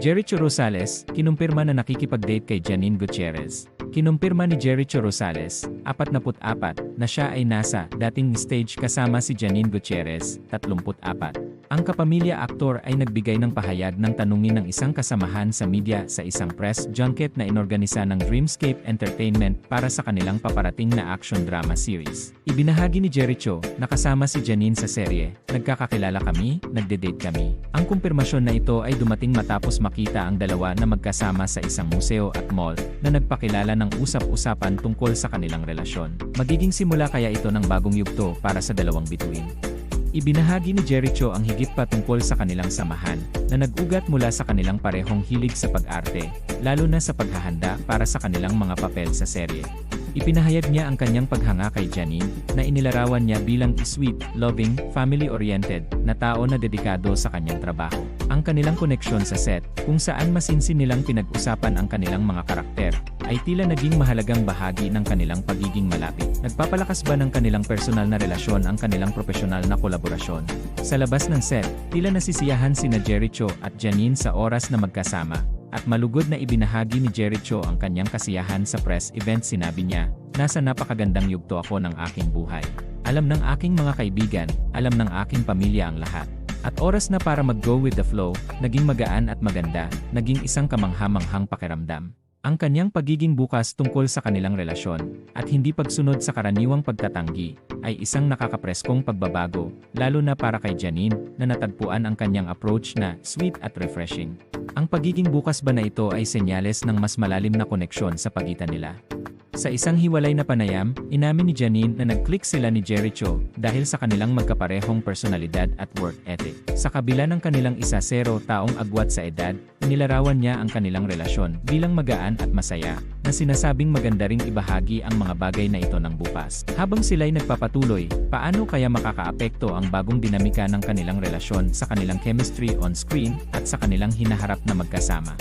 Jericho Rosales, kinumpirma na nakikipag-date kay Janine Gutierrez. Kinumpirma ni Jericho Rosales, 44, na siya ay nasa dating stage kasama si Janine Gutierrez, 34. Ang kapamilya aktor ay nagbigay ng pahayag ng tanungin ng isang kasamahan sa media sa isang press junket na inorganisa ng Dreamscape Entertainment para sa kanilang paparating na action drama series. Ibinahagi ni Jericho, nakasama si Janine sa serye, nagkakakilala kami, nagde-date kami. Ang kumpirmasyon na ito ay dumating matapos makita ang dalawa na magkasama sa isang museo at mall na nagpakilala ng usap-usapan tungkol sa kanilang relasyon. Magiging simula kaya ito ng bagong yugto para sa dalawang bituin. Ibinahagi ni Jericho ang higit pa tungkol sa kanilang samahan, na nag-ugat mula sa kanilang parehong hilig sa pag-arte, lalo na sa paghahanda para sa kanilang mga papel sa serye. Ipinahayag niya ang kanyang paghanga kay Janine, na inilarawan niya bilang sweet, loving, family-oriented, na tao na dedikado sa kanyang trabaho. Ang kanilang koneksyon sa set, kung saan masinsin nilang pinag-usapan ang kanilang mga karakter, ay tila naging mahalagang bahagi ng kanilang pagiging malapit. Nagpapalakas ba ng kanilang personal na relasyon ang kanilang profesional na kolaborasyon? Sa labas ng set, tila nasisiyahan sina Jericho at Janine sa oras na magkasama, at malugod na ibinahagi ni Jericho ang kanyang kasiyahan sa press event sinabi niya, Nasa napakagandang yugto ako ng aking buhay. Alam ng aking mga kaibigan, alam ng aking pamilya ang lahat. At oras na para mag-go with the flow, naging magaan at maganda, naging isang kamanghamanghang pakiramdam. Ang kanyang pagiging bukas tungkol sa kanilang relasyon, at hindi pagsunod sa karaniwang pagtatanggi, ay isang nakakapreskong pagbabago, lalo na para kay Janine, na natagpuan ang kanyang approach na sweet at refreshing. Ang pagiging bukas ba na ito ay senyales ng mas malalim na koneksyon sa pagitan nila? Sa isang hiwalay na panayam, inamin ni Janine na nag-click sila ni Jericho dahil sa kanilang magkaparehong personalidad at work ethic. Sa kabila ng kanilang isa zero taong agwat sa edad, nilarawan niya ang kanilang relasyon bilang magaan at masaya, na sinasabing maganda ring ibahagi ang mga bagay na ito ng bukas. Habang sila'y nagpapatuloy, paano kaya makakaapekto ang bagong dinamika ng kanilang relasyon sa kanilang chemistry on screen at sa kanilang hinaharap na magkasama?